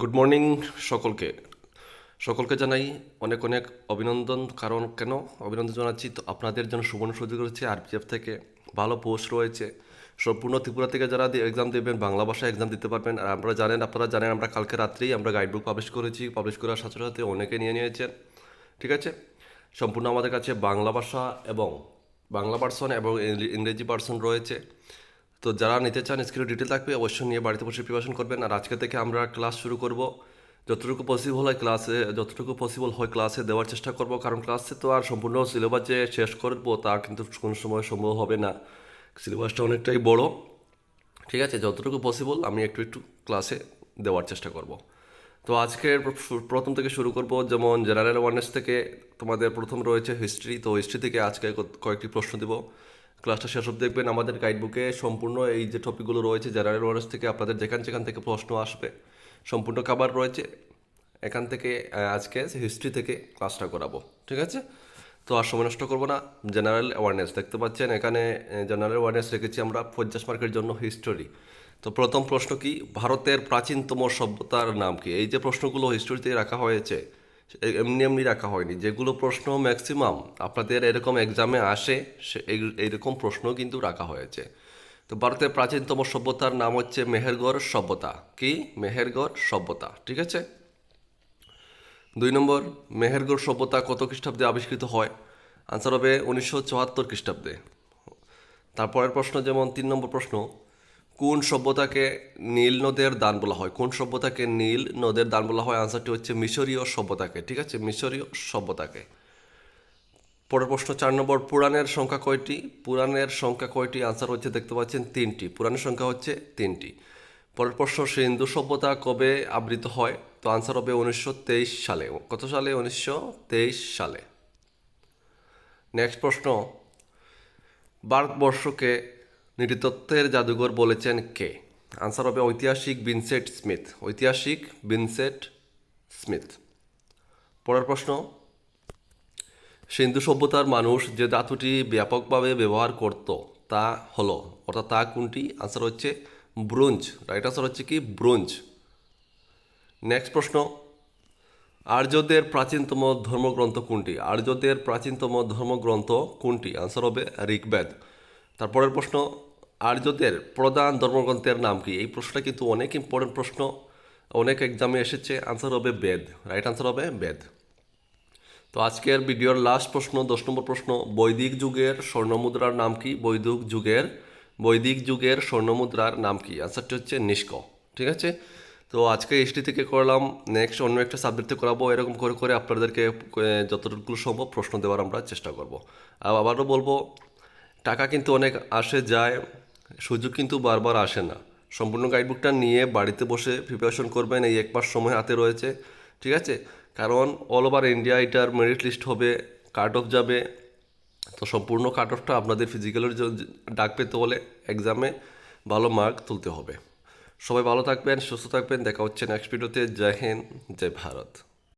Good morning সকলকে। সকলকে জানাই অনেক অনেক অভিনন্দন, কারণ কেন অভিনন্দন জানাচ্ছি? তো আপনাদের জন্য সুবর্ণ সুযোগ রয়েছে, আরপিএফ থেকে ভালো পোস্ট রয়েছে। সম্পূর্ণ ত্রিপুরা থেকে যারা এক্সাম দেবেন, বাংলা ভাষায় এক্সাম দিতে পারবেন। আর আমরা জানেন, আপনারা জানেন, আমরা কালকে রাত্রেই আমরা গাইডবুক পাবলিশ করেছি। পাবলিশ করার সাথে সাথে অনেকে নিয়ে নিয়েছেন। ঠিক আছে? সম্পূর্ণ আমাদের কাছে বাংলা ভাষা এবং বাংলা পার্সন এবং ইংরেজি পার্সন রয়েছে। তো যারা নিতে চান স্ক্রিনে ডিটেল থাকবে, অবশ্যই নিয়ে বাড়িতে বসে প্রিপারেশন করবেন। আর আজকে থেকে আমরা ক্লাস শুরু করব। যতটুকু পসিবল হয় ক্লাসে যতটুকু পসিবল হয় ক্লাসে দেওয়ার চেষ্টা করব। কারণ ক্লাসে তো আর সম্পূর্ণ সিলেবাস যে শেষ করব, তা কিন্তু কোনো সময় সম্ভব হবে না। সিলেবাসটা অনেকটাই বড়। ঠিক আছে, যতটুকু পসিবল আমি একটু একটু ক্লাসে দেওয়ার চেষ্টা করব। তো আজকের প্রথম থেকে শুরু করব, যেমন জেনারেল অ্যাওয়ারনেস থেকে তোমাদের প্রথম রয়েছে হিস্ট্রি তো হিস্ট্রি থেকে আজকে কয়েকটি প্রশ্ন দেব। ক্লাসটা শেষ অব্দি দেখবেন আমাদের গাইডবুকে সম্পূর্ণ এই যে টপিকগুলো রয়েছে জেনারেল অ্যাওয়ারনেস থেকে আপনাদের যেখান যেখান থেকে প্রশ্ন আসবে, সম্পূর্ণ কাবার রয়েছে। এখান থেকে আজকে হিস্ট্রি থেকে ক্লাসটা করাবো, ঠিক আছে? তো আর সময় নষ্ট করব না। জেনারেল অ্যাওয়ারনেস দেখতে পাচ্ছেন এখানে জেনারেল অ্যাওয়ারনেস রেখেছি আমরা পঞ্চাশ মার্কের জন্য হিস্টোরি তো প্রথম প্রশ্ন কি, ভারতের প্রাচীনতম সভ্যতার নাম কি? এই যে প্রশ্নগুলো হিস্টোরিতে রাখা হয়েছে এমনি এমনি রাখা হয়নি। যেগুলো প্রশ্ন ম্যাক্সিমাম আপনাদের এরকম এক্সামে আসে, সে এই- এইরকম প্রশ্ন কিন্তু রাখা হয়েছে। তো ভারতের প্রাচীনতম সভ্যতার নাম হচ্ছে মেহেরগড় সভ্যতা। কি? মেহেরগড় সভ্যতা, ঠিক আছে? দুই নম্বর, মেহেরগড় সভ্যতা কত খ্রিস্টাব্দে আবিষ্কৃত হয়? আনসার হবে উনিশশো চুয়াত্তর খ্রিস্টাব্দে। তারপরের প্রশ্ন যেমন, তিন নম্বর প্রশ্ন কোন সভ্যতাকে নীল নদের দান বলা হয়? কোন সভ্যতাকে নীল নদের দান বলা হয়? আনসারটি হচ্ছে মিশরীয় সভ্যতাকে, ঠিক আছে? মিশরীয় সভ্যতাকে। পরের প্রশ্ন, চার নম্বর, পুরাণের সংখ্যা কয়টি? পুরাণের সংখ্যা কয়টি? আনসার হচ্ছে, দেখতে পাচ্ছেন, তিনটি। পুরাণের সংখ্যা হচ্ছে তিনটি। পরের প্রশ্ন সিন্ধু সভ্যতা কবে আবৃত হয়? তো আনসার হবে উনিশশো তেইশ সালে। কত সালে? উনিশশো তেইশ সালে। নেক্সট প্রশ্ন, ভারতবর্ষকে নৃতত্ত্বের জাদুঘর বলেছেন কে? আনসার হবে ঐতিহাসিক বিনসেট স্মিথ। ঐতিহাসিক বিনসেট স্মিথ। পরের প্রশ্ন। সিন্ধু সভ্যতার মানুষ যে ধাতুটি ব্যাপকভাবে ব্যবহার করত, তা হলো, অর্থাৎ তা কোনটি? আনসার হচ্ছে ব্রোঞ্জ। রাইট আনসার হচ্ছে কি? ব্রোঞ্জ। নেক্সট প্রশ্ন। আর্যদের প্রাচীনতম ধর্মগ্রন্থ কোনটি? আর্যদের প্রাচীনতম ধর্মগ্রন্থ কোনটি? আনসার হবে ঋগ্বেদ। তারপরের প্রশ্ন, আর্যদের প্রধান ধর্মগ্রন্থের নাম কি? এই প্রশ্নটা কিন্তু অনেক ইম্পর্টেন্ট প্রশ্ন, অনেক এক্সামে এসেছে। আনসার হবে বেদ রাইট আনসার হবে বেদ। তো আজকের ভিডিওর লাস্ট প্রশ্ন, দশ নম্বর প্রশ্ন, বৈদিক যুগের স্বর্ণমুদ্রার নাম কি? বৈদিক যুগের বৈদিক যুগের স্বর্ণমুদ্রার নাম কি? আনসারটি হচ্ছে নিষ্ক, ঠিক আছে? তো আজকে হিস্ট্রি থেকে করলাম নেক্সট অন্য একটা সাবজেক্টে করাবো, এরকম করে করে আপনাদেরকে যতটুকু সম্ভব প্রশ্ন দেওয়ার আমরা চেষ্টা করব। আর আবারও বলব টাকা কিন্তু অনেক আসে, যায়। সুযোগ কিন্তু বারবার আসে না। সম্পূর্ণ গাইডবুকটা নিয়ে বাড়িতে বসে প্রিপারেশন করবেন, এই এক মাস সময় হাতে রয়েছে, ঠিক আছে? কারণ অল ওভার ইন্ডিয়া এটার মেরিট লিস্ট হবে কাট অফ যাবে। তো সম্পূর্ণ কাট অফটা আপনাদের ফিজিক্যালের ডাক পেতে হলে এক্সামে ভালো মার্ক তুলতে হবে। সবাই ভালো থাকবেন, সুস্থ থাকবেন। দেখা হচ্ছে নেক্সট ভিডিওতে জয় হিন্দ, জয় ভারত।